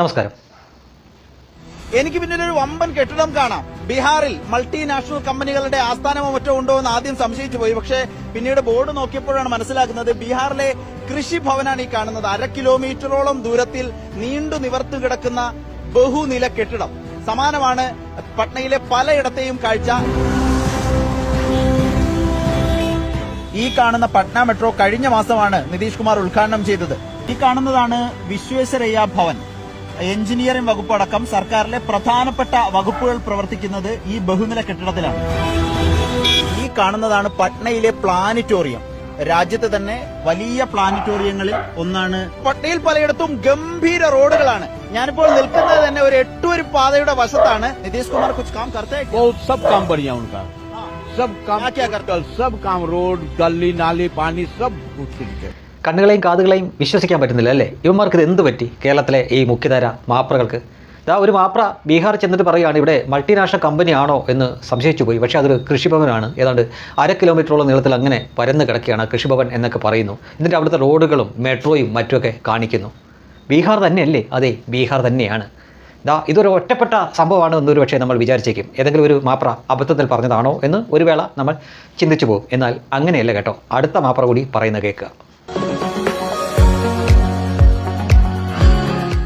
നമസ്കാരം. എനിക്ക് പിന്നിൽ ഒരു വമ്പൻ കെട്ടിടം കാണാം. ബീഹാറിൽ മൾട്ടിനാഷണൽ കമ്പനികളുടെ ആസ്ഥാനമോ മറ്റോ ഉണ്ടോ എന്ന് ആദ്യം സംശയിച്ചു പോയി. പക്ഷേ പിന്നീട് ബോർഡ് നോക്കിയപ്പോഴാണ് മനസ്സിലാക്കുന്നത് ബീഹാറിലെ കൃഷിഭവനാണ് ഈ കാണുന്നത്. അര കിലോമീറ്ററോളം ദൂരത്തിൽ നീണ്ടു നിവർന്നു കിടക്കുന്ന ബഹുനില കെട്ടിടം. സമാനമാണ് പട്നയിലെ പലയിടത്തെയും കാഴ്ച. ഈ കാണുന്ന പട്ന മെട്രോ കഴിഞ്ഞ മാസമാണ് നിതീഷ് കുമാർ ഉദ്ഘാടനം ചെയ്തത്. ഈ കാണുന്നതാണ് വിശ്വേശ്വരയ്യ ഭവൻ. എഞ്ചിനീയറിംഗ് വകുപ്പ് അടക്കം സർക്കാരിലെ പ്രധാനപ്പെട്ട വകുപ്പുകൾ പ്രവർത്തിക്കുന്നത് ഈ ബഹുനില കെട്ടിടത്തിലാണ്. ഈ കാണുന്നതാണ് പട്നയിലെ പ്ലാനിറ്റോറിയം. രാജ്യത്തെ തന്നെ വലിയ പ്ലാനറ്റോറിയങ്ങളിൽ ഒന്നാണ്. പട്നയിൽ പലയിടത്തും ഗംഭീര റോഡുകളാണ്. ഞാനിപ്പോൾ നിൽക്കുന്നത് തന്നെ ഒരു എട്ടൂര് പാതയുടെ വശത്താണ്. നിതീഷ് കുമാർ കുച്ച് കാം കർത്തേ സബ് കാം സബ് കാം റോഡ് ഗല്ലി നാലി പാനി സബ് കുച്ച് കണ്ണുകളെയും കാതുകളെയും വിശ്വസിക്കാൻ പറ്റുന്നില്ല അല്ലേ? ഇവന്മാർക്ക് ഇത് എന്ത് പറ്റി? കേരളത്തിലെ ഈ മുഖ്യധാര മാപ്രകൾക്ക്. ഇതാ ഒരു മാപ്ര ബീഹാർ ചെന്നിട്ട് പറയുകയാണ് ഇവിടെ മൾട്ടിനാഷണൽ കമ്പനിയാണോ എന്ന് സംശയിച്ചു പോയി. പക്ഷേ അതൊരു കൃഷിഭവനാണ്. ഏതാണ്ട് അര കിലോമീറ്ററോളം നീളത്തിൽ അങ്ങനെ പരന്ന് കിടക്കുകയാണ് കൃഷിഭവൻ എന്നൊക്കെ പറയുന്നു. എന്നിട്ട് അവിടുത്തെ റോഡുകളും മെട്രോയും മറ്റുമൊക്കെ കാണിക്കുന്നു. ബീഹാർ തന്നെയല്ലേ? അതെ ബീഹാർ തന്നെയാണ്. ദാ ഇതൊരു ഒറ്റപ്പെട്ട സംഭവമാണ് എന്നൊരു പക്ഷേ നമ്മൾ വിചാരിച്ചേക്കും. ഏതെങ്കിലും ഒരു മാപ്ര അബദ്ധത്തിൽ പറഞ്ഞതാണോ എന്ന് ഒരു വേള നമ്മൾ ചിന്തിച്ചു പോകും. എന്നാൽ അങ്ങനെയല്ല കേട്ടോ. അടുത്ത മാപ്ര കൂടി പറയുന്ന കേൾക്കുക.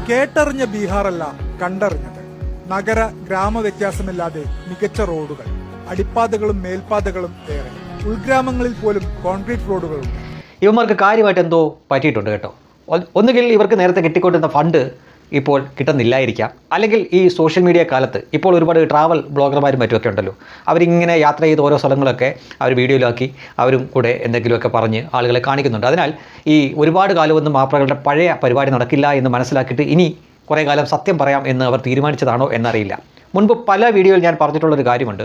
കേട്ടറിഞ്ഞ ബീഹാറല്ല കണ്ടറിഞ്ഞത്. നഗര ഗ്രാമ വ്യത്യാസമില്ലാതെ മികച്ച റോഡുകൾ അടിപ്പാതകളും മേൽപ്പാതകളും ഏറെ ഉൾഗ്രാമങ്ങളിൽ പോലും കോൺക്രീറ്റ് റോഡുകളുണ്ട്. ഇവന്മാർക്ക് കാര്യമായിട്ട് എന്തോ പറ്റിയിട്ടുണ്ട് കേട്ടോ. ഒന്നുകിൽ ഇവർക്ക് നേരത്തെ കിട്ടിക്കൊണ്ടിരുന്ന ഫണ്ട് ഇപ്പോൾ കിട്ടുന്നില്ലായിരിക്കാം. അല്ലെങ്കിൽ ഈ സോഷ്യൽ മീഡിയ കാലത്ത് ഇപ്പോൾ ഒരുപാട് ട്രാവൽ ബ്ലോഗർമാരും മറ്റുമൊക്കെ ഉണ്ടല്ലോ. അവരിങ്ങനെ യാത്ര ചെയ്ത് ഓരോ സ്ഥലങ്ങളൊക്കെ അവർ വീഡിയോയിലാക്കി അവരും കൂടെ എന്തെങ്കിലുമൊക്കെ പറഞ്ഞ് ആളുകളെ കാണിക്കുന്നുണ്ട്. അതിനാൽ ഈ ഒരുപാട് കാലമൊന്നും മാപ്രകളുടെ പഴയ പരിപാടി നടക്കില്ല എന്ന് മനസ്സിലാക്കിയിട്ട് ഇനി കുറേ കാലം സത്യം പറയാം എന്ന് അവർ തീരുമാനിച്ചതാണോ എന്നറിയില്ല. മുൻപ് പല വീഡിയോയിൽ ഞാൻ പറഞ്ഞിട്ടുള്ളൊരു കാര്യമുണ്ട്.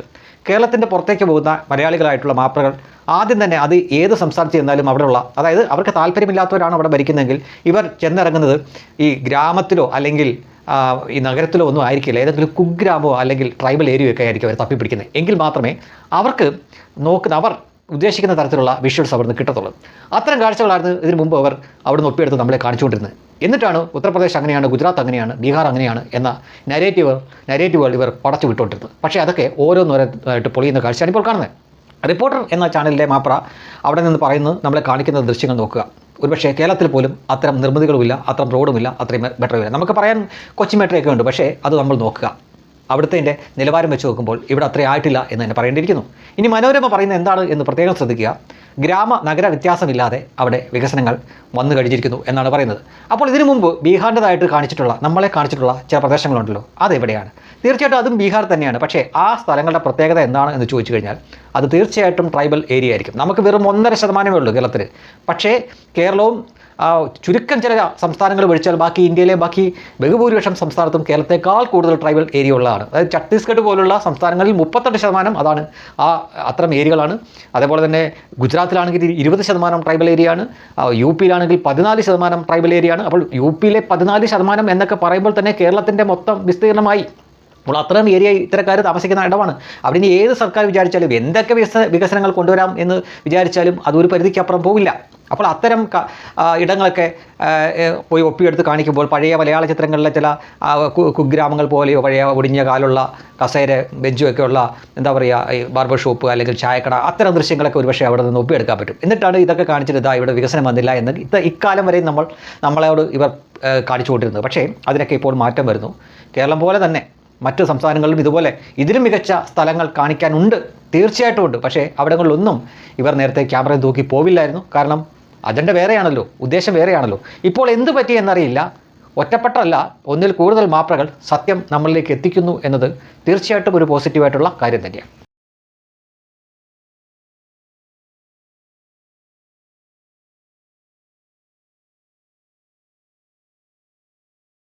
കേരളത്തിന്റെ പുറത്തേക്ക് പോകുന്ന മലയാളികളായിട്ടുള്ള മാപ്രകൾ ആദ്യം തന്നെ അത് ഏത് സംസ്ഥാനത്ത് ചെന്നാലും അവിടെയുള്ള അതായത് അവർക്ക് താല്പര്യമില്ലാത്തവരാണ് അവിടെ ഭരിക്കുന്നതെങ്കിൽ ഇവർ ചെന്നിറങ്ങുന്നത് ഈ ഗ്രാമത്തിലോ അല്ലെങ്കിൽ ഈ നഗരത്തിലോ ഒന്നും ആയിരിക്കില്ല. ഏതെങ്കിലും കുഗ്രാമോ അല്ലെങ്കിൽ ട്രൈബൽ ഏരിയയോ ഒക്കെ ആയിരിക്കും അവർ തപ്പിപ്പിടിക്കുന്നത്. എങ്കിൽ മാത്രമേ അവർക്ക് നോക്കുന്ന അവർ ഉദ്ദേശിക്കുന്ന തരത്തിലുള്ള വിഷ്വൽസ് അവിടുന്ന് കിട്ടത്തുള്ളൂ. അത്തരം കാഴ്ചകളായിരുന്നു ഇതിനു മുമ്പ് അവർ അവിടുന്ന് ഒപ്പിയെടുത്ത് നമ്മളെ കാണിച്ചുകൊണ്ടിരുന്നത്. എന്നിട്ടാണ് ഉത്തർപ്രദേശ് അങ്ങനെയാണ് ഗുജറാത്ത് അങ്ങനെയാണ് ബീഹാർ അങ്ങനെയാണ് എന്ന നരേറ്റീവ് നരേറ്റീവുകൾ ഇവർ പടച്ചു വിട്ടുകൊണ്ടിരുന്നത് പക്ഷേ അതൊക്കെ ഓരോന്നോരായിട്ട് പൊളിയുന്ന കാഴ്ചയാണ് ഇപ്പോൾ കാണുന്നത്. റിപ്പോർട്ടർ എന്ന ചാനലിലെ മാപ്ര അവിടെ നിന്ന് പറയുന്നത് നമ്മളെ കാണിക്കുന്ന ദൃശ്യങ്ങൾ നോക്കുക. ഒരുപക്ഷേ കേരളത്തിൽ പോലും അത്തരം നിർമ്മിതികളുമില്ല അത്തരം റോഡുമില്ല അത്രയും ബെറ്ററുമില്ല നമുക്ക് പറയാൻ കൊച്ചി മെട്രോയൊക്കെ ഉണ്ട്. പക്ഷേ അത് നമ്മൾ നോക്കുക. അവിടുത്തെ നിലവാരം വെച്ച് നോക്കുമ്പോൾ ഇവിടെ അത്രയും ആയിട്ടില്ല എന്ന് തന്നെ പറയേണ്ടിയിരിക്കുന്നു. ഇനി മനോരമ പറയുന്നത് എന്താണ് എന്ന് പ്രത്യേകം ശ്രദ്ധിക്കുക. ഗ്രാമ നഗര വ്യത്യാസമില്ലാതെ അവിടെ വികസനങ്ങൾ വന്നു കഴിഞ്ഞിരിക്കുന്നു എന്നാണ് പറയുന്നത്. അപ്പോൾ ഇതിനു മുമ്പ് ബീഹാറിന്റെതായിട്ട് കാണിച്ചിട്ടുള്ള നമ്മളെ കാണിച്ചിട്ടുള്ള ചില പ്രദേശങ്ങളുണ്ടല്ലോ അതെവിടെയാണ്? തീർച്ചയായിട്ടും അതും ബീഹാർ തന്നെയാണ്. പക്ഷേ ആ സ്ഥലങ്ങളുടെ പ്രത്യേകത എന്താണ് എന്ന് ചോദിച്ചു കഴിഞ്ഞാൽ അത് തീർച്ചയായിട്ടും ട്രൈബൽ ഏരിയ ആയിരിക്കും. നമുക്ക് വെറും ഒന്നര ശതമാനമേ ഉള്ളൂ കേരളത്തിൽ. പക്ഷേ കേരളവും ചുരുക്കം ചില സംസ്ഥാനങ്ങൾ ഒഴിച്ചാൽ ബാക്കി ഇന്ത്യയിലെ ബാക്കി ബഹുഭൂരിപക്ഷം സംസ്ഥാനത്തും കേരളത്തെക്കാൾ കൂടുതൽ ട്രൈബൽ ഏരിയ ഉള്ളതാണ്. അതായത് ഛത്തീസ്ഗഡ് പോലുള്ള സംസ്ഥാനങ്ങളിൽ മുപ്പത്തെട്ട് ശതമാനം അതാണ് ആ അത്തരം ഏരിയകളാണ് അതേപോലെ തന്നെ ഗുജറാത്തിലാണെങ്കിൽ ഇരുപത് ശതമാനം ട്രൈബൽ ഏരിയയാണ് ആ, യു പിയിലാണെങ്കിൽ പതിനാല് ശതമാനം ട്രൈബൽ ഏരിയയാണ് അപ്പോൾ യു പിയിലെ പതിനാല് ശതമാനം എന്നൊക്കെ പറയുമ്പോൾ തന്നെ കേരളത്തിന്റെ മൊത്തം വിസ്തീർണമായി. അപ്പോൾ അത്രയും ഏരിയ ഇത്തരക്കാർ താമസിക്കുന്ന ഇടമാണ്. അവിടെ ഇനി ഏത് സർക്കാർ വിചാരിച്ചാലും എന്തൊക്കെ വികസന വികസനങ്ങൾ കൊണ്ടുവരാം എന്ന് വിചാരിച്ചാലും അതൊരു പരിധിക്കപ്പുറം പോവില്ല. അപ്പോൾ അത്തരം ഇടങ്ങളൊക്കെ പോയി ഒപ്പിയെടുത്ത് കാണിക്കുമ്പോൾ പഴയ മലയാള ചിത്രങ്ങളിലെ ചില കുഗ്രാമങ്ങൾ പോലെയോ പഴയ ഒടിഞ്ഞ കാലുള്ള കസേര ബെഞ്ചുമൊക്കെ ഉള്ള എന്താ പറയുക ബാർബർ ഷോപ്പ് അല്ലെങ്കിൽ ചായക്കട അത്തരം ദൃശ്യങ്ങളൊക്കെ ഒരുപക്ഷെ അവിടെ നിന്ന് ഒപ്പിയെടുക്കാൻ പറ്റും. എന്നിട്ടാണ് ഇതൊക്കെ കാണിച്ചിട്ട് ഇതാ ഇവിടെ വികസനം വന്നില്ല എന്ന് ഇത് ഇക്കാലം വരെയും നമ്മൾ നമ്മളോട് ഇവർ കാണിച്ചുകൊണ്ടിരുന്നത്. പക്ഷേ അതിനൊക്കെ ഇപ്പോൾ മാറ്റം വരുന്നു. കേരളം പോലെ തന്നെ മറ്റ് സംസ്ഥാനങ്ങളിലും ഇതുപോലെ ഇതിലും മികച്ച സ്ഥലങ്ങൾ കാണിക്കാനുണ്ട്. തീർച്ചയായിട്ടും ഉണ്ട്. പക്ഷേ അവിടങ്ങളിലൊന്നും ഇവർ നേരത്തെ ക്യാമറ തൂക്കി പോവില്ലായിരുന്നു. കാരണം അജണ്ട വേറെയാണല്ലോ. ഉദ്ദേശം വേറെയാണല്ലോ. ഇപ്പോൾ എന്ത് പറ്റി എന്നറിയില്ല. ഒറ്റപ്പെട്ടല്ല ഒന്നിൽ കൂടുതൽ മാപ്രകൾ സത്യം നമ്മളിലേക്ക് എത്തിക്കുന്നു എന്നത് തീർച്ചയായിട്ടും ഒരു പോസിറ്റീവായിട്ടുള്ള കാര്യം തന്നെയാണ്.